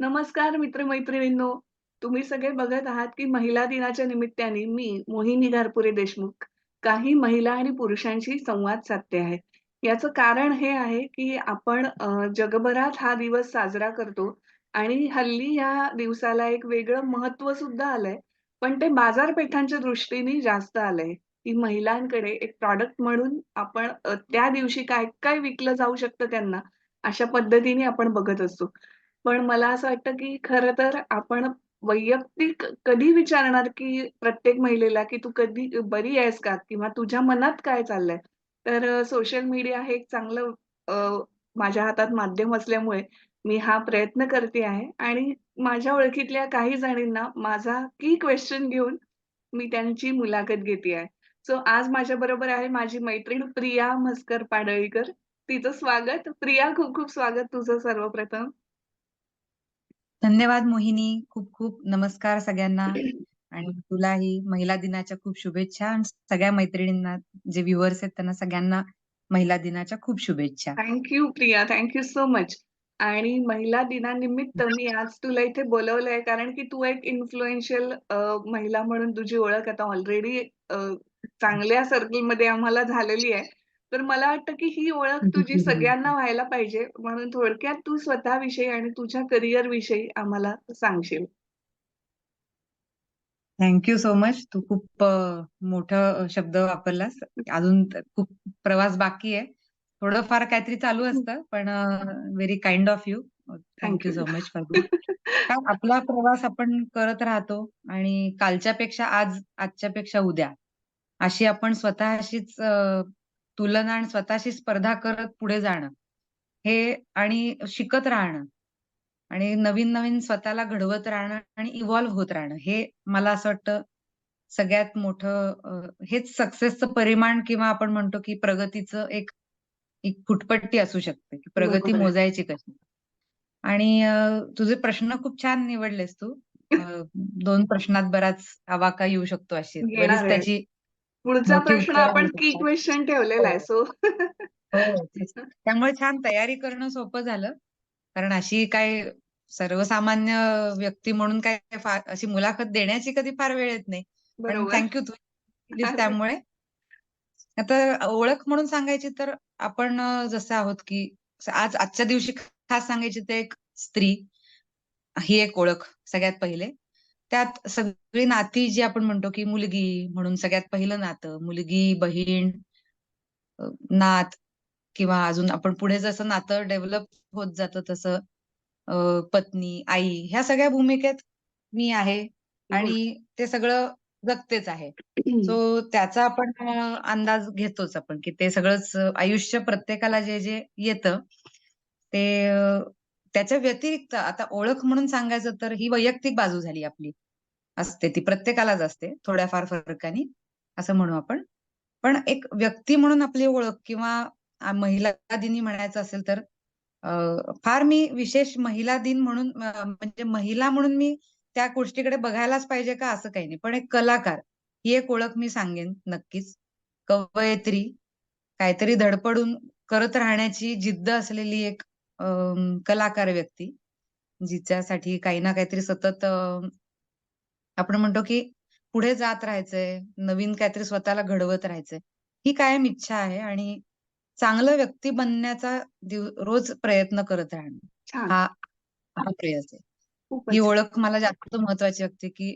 नमस्कार मित्रमैत्रिणींनो तुम्ही सगळे बघत आहात, की महिला दिनाच्या निमित्ताने मी मोहिनी घारपुरे देशमुख काही महिला आणि पुरुषांशी संवाद साधते आहे. याचं कारण हे आहे, की आपण जगभरात हा दिवस साजरा करतो आणि हल्ली या दिवसाला एक वेगळं महत्त्व सुद्धा आलंय. पण ते बाजारपेठांच्या दृष्टीने जास्त आलंय, की महिलांकडे एक प्रॉडक्ट म्हणून आपण त्या दिवशी काय-काय विकलं जाऊ शकतं त्यांना, अशा पद्धतीने आपण बघत असतो. पण मला असं वाटतं, की खरं तर आपण वैयक्तिक कधी विचारणार, की प्रत्येक महिलेला, की "तू कधी बरी आहेस का?" किंवा "तुझ्या मनात काय चाललंय?" तर सोशल मीडिया हे एक चांगलं माझ्या हातात माध्यम असल्यामुळे मी हा प्रयत्न करते आहे आणि माझ्या ओळखीतल्या काही जणींना माझा की क्वेश्चन घेऊन मी त्यांची मुलाखत घेते आहे. सो आज माझ्याबरोबर आहे माझी मैत्रीण प्रिया म्हस्कर पाडळीकर. तिचं स्वागत. प्रिया, खूप-खूप स्वागत तुझं सर्वप्रथम. धन्यवाद मोहिनी. खूप-खूप नमस्कार सगळ्यांना आणि तुलाही महिला दिनाच्या खूप शुभेच्छा आणि सगळ्या मैत्रिणींना, जे व्ह्यूअर्स आहेत त्यांना सगळ्यांना महिला दिनाच्या खूप शुभेच्छा. Thank you Priya. Thank you so much. आणि महिला दिनानिमित्त मी आज तुला इथे बोलावलंय कारण की तू एक इन्फ्लुएन्शियल महिला म्हणून तुझी ओळख आता ऑलरेडी चांगल्या सर्कलमध्ये आम्हाला झालेली आहे. तर मला वाटतं की ही ओळख तुझी सगळ्यांना व्हायला पाहिजे. म्हणून थोडक्यात तू स्वतःविषयी आणि तुझ्या करिअरविषयी आम्हाला सांगशील. Thank you so much. तू खूप मोठं शब्द वापरलास. अजून खूप प्रवास बाकी आहे. थोडंफार काहीतरी चालू असतं, पण very kind of you. Thank thank you you. So much आपला प्रवास आपण करत राहतो आणि कालच्यापेक्षा आज, आजच्यापेक्षा उद्या, अशी आपण स्वतःशीच तुलना आणि स्वतःशी स्पर्धा करत पुढे जाणं, हे आणि शिकत राहणं आणि नवीन-नवीन स्वतःला घडवत राहणं आणि इव्हॉल्व होत राहणं, हे मला असं वाटतं सगळ्यात मोठं हेच सक्सेसचं परिमाण किंवा आपण म्हणतो की प्रगतीचं एक एक फुटपट्टी असू शकते, की प्रगती बरोबर आहे. मोजायची कशी? आणि तुझे प्रश्न खूप छान निवडलेस तू. 2 प्रश्नात बराच आवाका येऊ शकतो अशी. बरीच. त्याची पुढचा प्रश्न आपण की. क्वेशन ठेवलेला आहे. हो. सो हो, तेच. त्यामुळे छान तयारी करणं सोपं झालं. कारण अशी काही सर्वसामान्य व्यक्ती म्हणून काय फार अशी मुलाखत देण्याची कधी फार वेळ येत नाही. पण बरोबर. थँक यू तू त्यामुळे. आता ओळख म्हणून सांगायची तर आपण जसं आहोत की आज आजच्या दिवशी खास सांगायची तर एक स्त्री, ही एक ओळख सगळ्यात पहिले. त्यात सगळी नाती जी आपण म्हणतो की मुलगी म्हणून सगळ्यात पहिलं नातं, मुलगी, बहीण, अ, नात किंवा अजून आपण पुढे जसं नातं डेव्हलप होत जातं तसं अ, पत्नी, आई ह्या सगळ्या भूमिकेत मी आहे आणि ते सगळं जगतेच आहे. सो त्याचा आपण अ, अंदाज घेतोच आपण, की ते सगळंच आयुष्य प्रत्येकाला जे-जे येतं, ते अ, त्याच्या व्यतिरिक्त आता ओळख म्हणून सांगायचं तर ही वैयक्तिक बाजू झाली आपली. असते ती प्रत्येकालाच असते, थोड्याफार फरकाने असं म्हणू आपण. पण एक व्यक्ती म्हणून आपली ओळख किंवा महिला दिनी म्हणायचं असेल तर फार मी विशेष महिला दिन म्हणून म्हणजे महिला म्हणून मी त्या गोष्टीकडे बघायलाच पाहिजे का असं काही नाही. पण एक कलाकार, ही एक ओळख मी सांगेन नक्कीच. कवयत्री काहीतरी धडपडून करत राहण्याची जिद्द असलेली एक कलाकार व्यक्ती, जिच्यासाठी काही ना काहीतरी सतत आपण म्हणतो की पुढे जात राहायचंय, नवीन काहीतरी स्वतःला घडवत राहायचंय. ही कायम इच्छा आहे आणि चांगलं व्यक्ती बनण्याचा रोज प्रयत्न करत राहणं. हा हा प्रयास आहे. ही. ओळख मला जास्त महत्वाची वाटते, की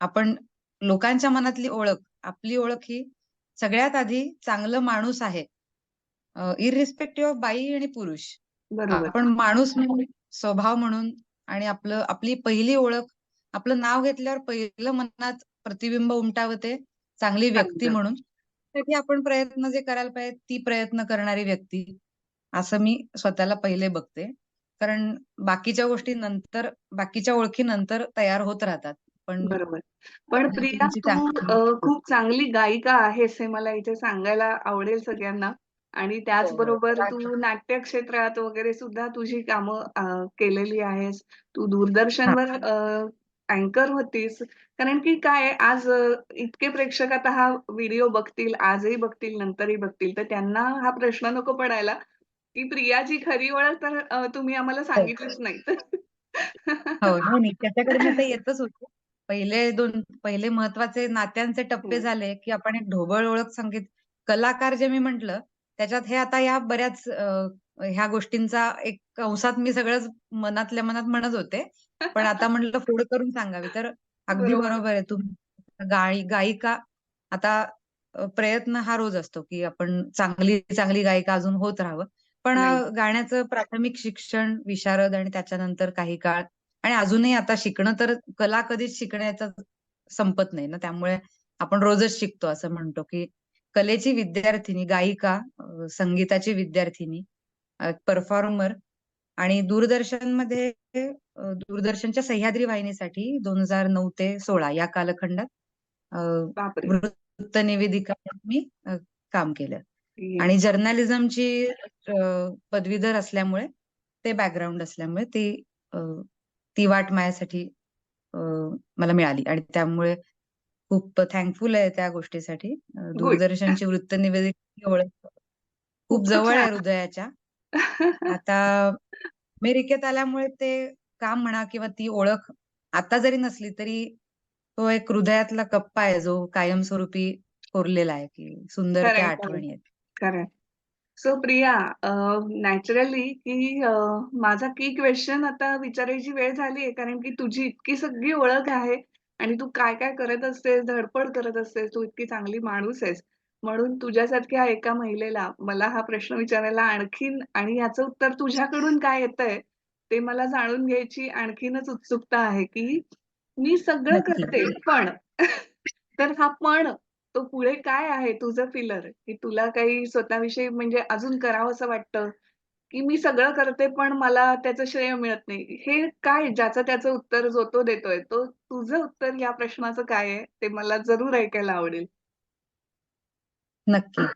आपण लोकांच्या मनातली ओळख, आपली ओळख ही सगळ्यात आधी चांगलं माणूस आहे. अ, इर्रिस्पेक्टिव्ह ऑफ बाई आणि पुरुष. बरोबर. आपण माणूस म्हणून, स्वभाव म्हणून आणि आपलं आपली पहिली ओळख, आपलं नाव घेतल्यावर पहिलं मनात प्रतिबिंब उमटावं ते चांगली व्यक्ती. म्हणून. त्यासाठी आपण प्रयत्न जे करायला पाहिजे, ती प्रयत्न करणारी व्यक्ती, असं मी स्वतःला पहिले बघते. कारण बाकीच्या गोष्टी नंतर, बाकीच्या ओळखी नंतर तयार होत राहतात. पण बरोबर. पण प्रिया खूप चांगली गायिका आहेस हे मला इथे सांगायला आवडेल सगळ्यांना आणि हो, हो. त्याचबरोबर तू नाट्य क्षेत्रात वगैरे सुद्धा तुझी कामं केलेली आहेस. तू. दूरदर्शनवर अँकर होतीस. कारण की काय आज इतके प्रेक्षक आता हा व्हिडिओ बघतील, आजही बघतील, नंतरही बघतील. तर त्यांना हा प्रश्न नको पडायला, की प्रियाची खरी ओळख तर तुम्ही आम्हाला हो. सांगितलीच नाही. हो, नाही, नाही. त्याच्याकडनं ते येतच होतं. पहिले 2 पहिले महत्त्वाचे नात्यांचे टप्पे. झाले, की आपण एक ढोबळ ओळख संगीत कलाकार जे मी म्हटलं, त्याच्यात हे आता या बऱ्याच ह्या गोष्टींचा एक कंसात मी सगळंच मनातल्या मनात म्हणत होते. पण आता म्हटलं फोड करून सांगावी. तर अगदी बरोबर. आहे. तुम्ही गाई गायिका आता प्रयत्न हा रोज असतो, की आपण चांगली-चांगली गायिका अजून होत राहावं. पण गाण्याचं प्राथमिक शिक्षण, विशारद आणि त्याच्यानंतर काही काळ आणि अजूनही आता शिकणं तर कला कधीच शिकण्याचं संपत नाही ना, त्यामुळे आपण रोजच शिकतो असं म्हणतो, की कलेची विद्यार्थिनी, गायिका, संगीताची विद्यार्थिनी, परफॉर्मर आणि दूरदर्शनमध्ये दूरदर्शनच्या सह्याद्री वाहिनीसाठी 2009 ते 16 या कालखंडात! वृत्त निवेदिका मी काम केलं आणि. जर्नलिझमची पदवीधर असल्यामुळे ते बॅकग्राऊंड असल्यामुळे ती ती वाट माझ्यासाठी मला मिळाली आणि त्यामुळे खूप थँकफुल आहे त्या गोष्टीसाठी. अ. दूरदर्शनची वृत्त निवेदिकेची ओळख खूप जवळ आहे. हृदयाच्या. आता अमेरिकेत आल्यामुळे ते काम म्हणा किंवा ती ओळख आता जरी नसली तरी तो एक हृदयातला कप्पा आहे जो कायमस्वरूपी कोरलेला आहे, की सुंदर त्या खरंय, खरंय, आठवणी आहेत. खरंय. सो प्रिया नॅचरली की अ, माझा की क्वेशन आता विचारायची वेळ झाली आहे, कारण की तुझी इतकी सगळी ओळख आहे आणि तू काय-काय करत असतेस, धडपड करत असतेस, तू इतकी चांगली माणूस आहेस. म्हणून तुझ्यासारख्या एका महिलेला मला हा प्रश्न विचारायला आणखीन आणि याचं उत्तर तुझ्याकडून काय येतंय, ते मला जाणून घ्यायची आणखीनच उत्सुकता आहे, की मी सगळं. करते पण तर हा पण तो पुढे काय आहे तुझं फिलर, की तुला काही स्वतःविषयी म्हणजे अजून करावसं वाटतं, की मी सगळं करते पण मला त्याचं श्रेय मिळत नाही. हे काय ज्याचं त्याचं उत्तर जो तो देतोय, तो तुझं उत्तर या प्रश्नाचं काय आहे? ते मला जरूर ऐकायला आवडेल. नक्की.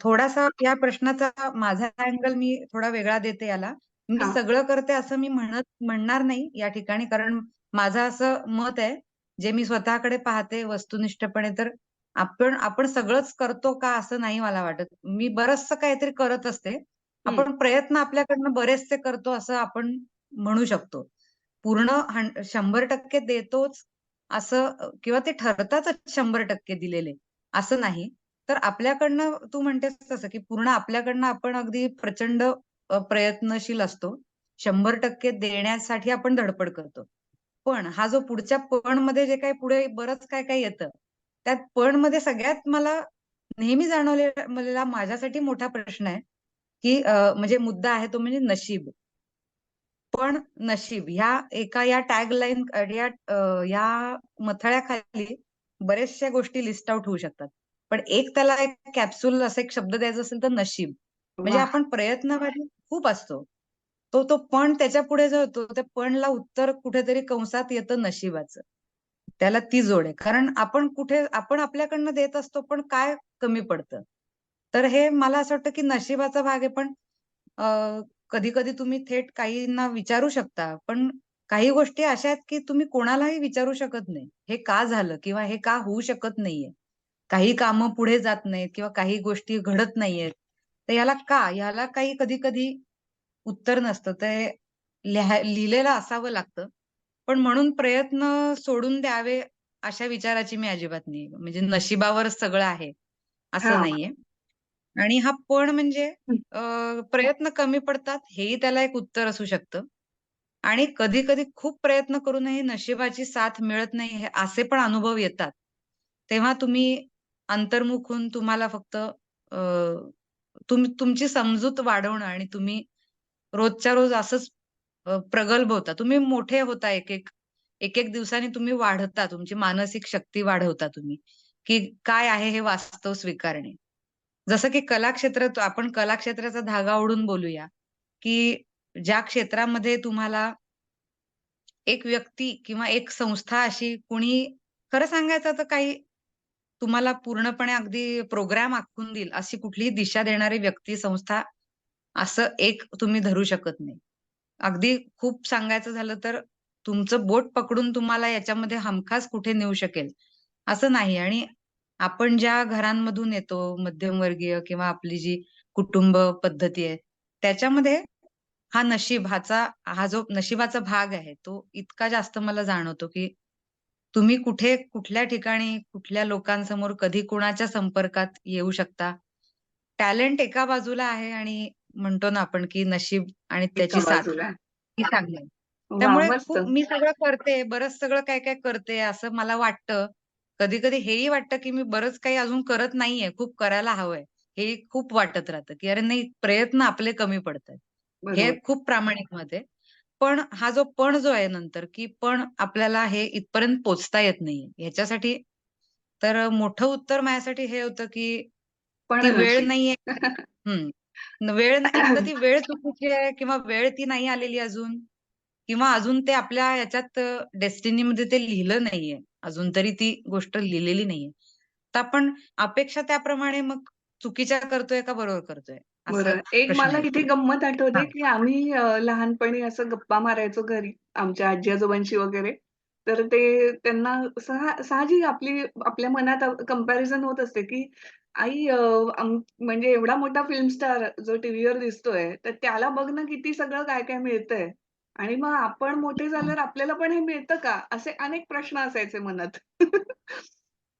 थोडासा या प्रश्नाचा माझा अँगल मी थोडा वेगळा देते याला. मी हां. सगळं करते असं मी म्हणत म्हणणार नाही या ठिकाणी, कारण माझं असं मत आहे, जे मी स्वतःकडे पाहते वस्तुनिष्ठपणे, तर आपण आपण सगळंच करतो का असं नाही मला वाटत. मी बरचसं काहीतरी करत असते. आपण प्रयत्न आपल्याकडनं बरेचसे करतो असं आपण म्हणू शकतो. पूर्ण शंभर टक्के देतोच असं किंवा ते ठरतातच 100% दिलेले, असं नाही. तर आपल्याकडनं तू म्हणतेस तसं, की पूर्ण आपल्याकडनं आपण अगदी प्रचंड प्रयत्नशील असतो. 100% देण्यासाठी आपण धडपड करतो. पण हा जो पुढच्या पण मध्ये जे काही पुढे बरंच काय-काय येतं, त्यात पण मध्ये सगळ्यात मला नेहमी जाणवलेला माझ्यासाठी मोठा प्रश्न आहे, की म्हणजे मुद्दा आहे तो म्हणजे नशीब. पण नशीब ह्या एका या टॅगलाईन अ, या या मथळ्याखाली बऱ्याचशा गोष्टी लिस्ट आउट होऊ शकतात. पण एक त्याला एक कॅप्सूल असा एक शब्द द्यायचा असेल तर नशीब. म्हणजे! आपण प्रयत्नवादी खूप असतो. तो तो पण त्याच्यापुढे जो होतो, त्या पणला उत्तर कुठेतरी कंसात येतं नशिबाचं. त्याला ती जोड आहे. कारण आपण कुठे आपण आपल्याकडनं देत असतो, पण काय कमी पडतं. तर हे मला असं वाटतं, की नशिबाचा भाग आहे. पण कधी-कधी तुम्ही थेट काहींना विचारू शकता. पण काही गोष्टी अशा आहेत, की तुम्ही कोणालाही विचारू शकत नाही. हे का झालं? किंवा हे का होऊ शकत नाहीये? काही कामं पुढे जात नाहीत किंवा काही गोष्टी घडत नाहीयेत. तर याला का? याला काही कधी-कधी उत्तर नसतं. ते लिहा लिहिलेलं असावं लागतं. पण म्हणून प्रयत्न सोडून द्यावे अशा विचाराची मी अजिबात नाही. म्हणजे नशिबावरच सगळं आहे, असं. नाहीये. आणि हा पण म्हणजे. अ, प्रयत्न कमी पडतात हेही त्याला एक उत्तर असू शकतं. आणि कधी-कधी खूप प्रयत्न करूनही नशिबाची साथ मिळत नाही हे असे पण अनुभव येतात. तेव्हा तुम्ही अंतर्मुख होऊन तुम्हाला फक्त अ, तुम तुमची समजूत वाढवणं आणि तुम्ही रोजच्या रोज असंच प्रगल्भ होता. तुम्ही मोठे होता एक-एक, एक-एक दिवसाने तुम्ही वाढता. तुमची मानसिक शक्ती वाढवता तुम्ही, की काय आहे हे वास्तव स्वीकारणे. जसं की कलाक्षेत्र आपण कलाक्षेत्राचा धागा ओढून बोलूया, की ज्या क्षेत्रामध्ये तुम्हाला एक व्यक्ती किंवा एक संस्था अशी कुणी खरं सांगायचं तर काही तुम्हाला पूर्णपणे अगदी प्रोग्राम आखून देईल, अशी कुठलीही दिशा देणारी व्यक्ती, संस्था असं एक तुम्ही धरू शकत नाही. अगदी खूप सांगायचं झालं तर तुमचं बोट पकडून तुम्हाला याच्यामध्ये हमखास कुठे नेऊ शकेल, असं नाही. आणि आपण ज्या घरांमधून येतो, मध्यमवर्गीय किंवा आपली जी कुटुंब पद्धती आहे, त्याच्यामध्ये हा नशीब ह्याचा हा जो नशिबाचा भाग आहे तो इतका जास्त मला जाणवतो, की तुम्ही कुठे, कुठल्या ठिकाणी, कुठल्या लोकांसमोर, कधी कुणाच्या संपर्कात येऊ शकता. टॅलेंट एका बाजूला आहे आणि म्हणतो ना आपण, की नशीब आणि त्याची साथ. ही चांगली! त्यामुळे मी सगळं करते, बरंच सगळं काय-काय करते असं मला वाटतं. कधी-कधी हेही वाटतं, की मी बरंच काही अजून करत नाहीये, खूप करायला हवंय. हे खूप वाटत राहतं, की अरे नाही प्रयत्न आपले कमी पडतायत. हे बरोबर. खूप प्रामाणिक मत आहे. पण हा जो पण जो आहे नंतर, की पण आपल्याला हे इथपर्यंत पोहोचता येत नाहीये. ह्याच्यासाठी तर मोठं उत्तर माझ्यासाठी हे होतं, की पण ती वेळ नशीब. नाहीये हं. वेळ एकतर ती वेळ चुकीची आहे किंवा वेळ ती नाही आलेली अजून किंवा अजून ते आपल्या ह्याच्यात अ, डेस्टिनीमध्ये ते लिहिलं नाहीये. अजून तरी ती गोष्ट लिहिलेली नाहीये. तर आपण अपेक्षा त्याप्रमाणे मग चुकीच्या करतोय का बरोबर करतोय? असा. एक प्रश्न मला. इथे गंमत आठवते. की आम्ही अ, लहानपणी असं गप्पा मारायचो घरी आमच्या आजी-आजोबांशी वगैरे. तर ते त्यांना सहा साहजिक आपली आपल्या मनात कंपॅरिझन होत असते, की आई अ, म्हणजे एवढा मोठा फिल्म स्टार जो टीव्हीवर दिसतोय, तर त्याला बघ ना किती सगळं काय-काय मिळतंय आणि मग आपण मोठे झाल्यावर आपल्याला पण हे मिळतं का? असे अनेक प्रश्न असायचे मनात.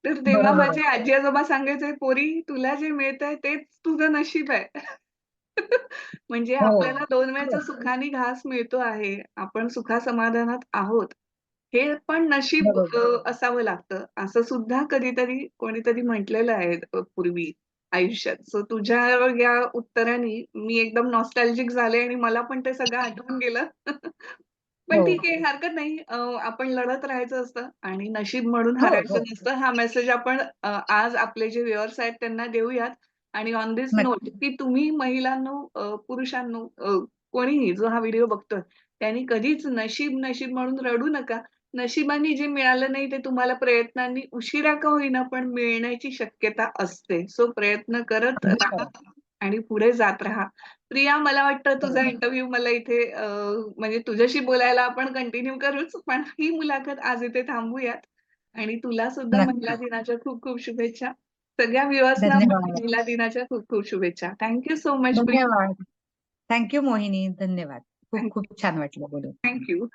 तर तेव्हा आहे. माझे आजी-आजोबा सांगायचे, "पोरी तुला जे मिळतंय तेच तुझं नशीब आहे." म्हणजे हो. आपल्याला 2 वेळचा. सुखाने घास मिळतो आहे. आपण सुखा-समाधानात आहोत. हे पण नशीब. असावं लागतं. असं सुद्धा कधीतरी कोणीतरी म्हटलेलं आहे पूर्वी आयुष्यात. सो तुझ्या या उत्तराने मी एकदम नॉस्टॅल्जिक झाले आणि मला पण ते सगळं आठवून गेलं. पण हो. ठीक आहे, हरकत नाही. आपण लढत राहायचं असतं आणि नशीब म्हणून हो, हारायचं हो. नसतं. हा मेसेज आपण आज आपले जे व्ह्युअर्स आहेत त्यांना देऊयात आणि ऑन धिस नोट. की तुम्ही महिलांनो, पुरुषांनो, कोणीही जो हा व्हिडिओ बघतोय, त्यांनी कधीच नशीब, नशीब म्हणून रडू नका. नशिबाने जे मिळालं नाही ते तुम्हाला प्रयत्नांनी उशिरा का होईना पण मिळण्याची शक्यता असते. सो प्रयत्न करत राहा. आणि पुढे जात राहा. प्रिया मला वाटतं तुझा. इंटरव्ह्यू मला इथे म्हणजे तुझ्याशी बोलायला आपण कंटिन्यू करूच, पण ही मुलाखत आज इथे थांबवूयात आणि तुला सुद्धा महिला. दिनाच्या खूप-खूप शुभेच्छा. सगळ्या व्ह्युअर्सना. महिला दिनाच्या खूप-खूप शुभेच्छा. Thank you so much Priya. धन्यवाद. Thank you Mohini. धन्यवाद. खूप खूप छान वाटलं बोलून. Thank you.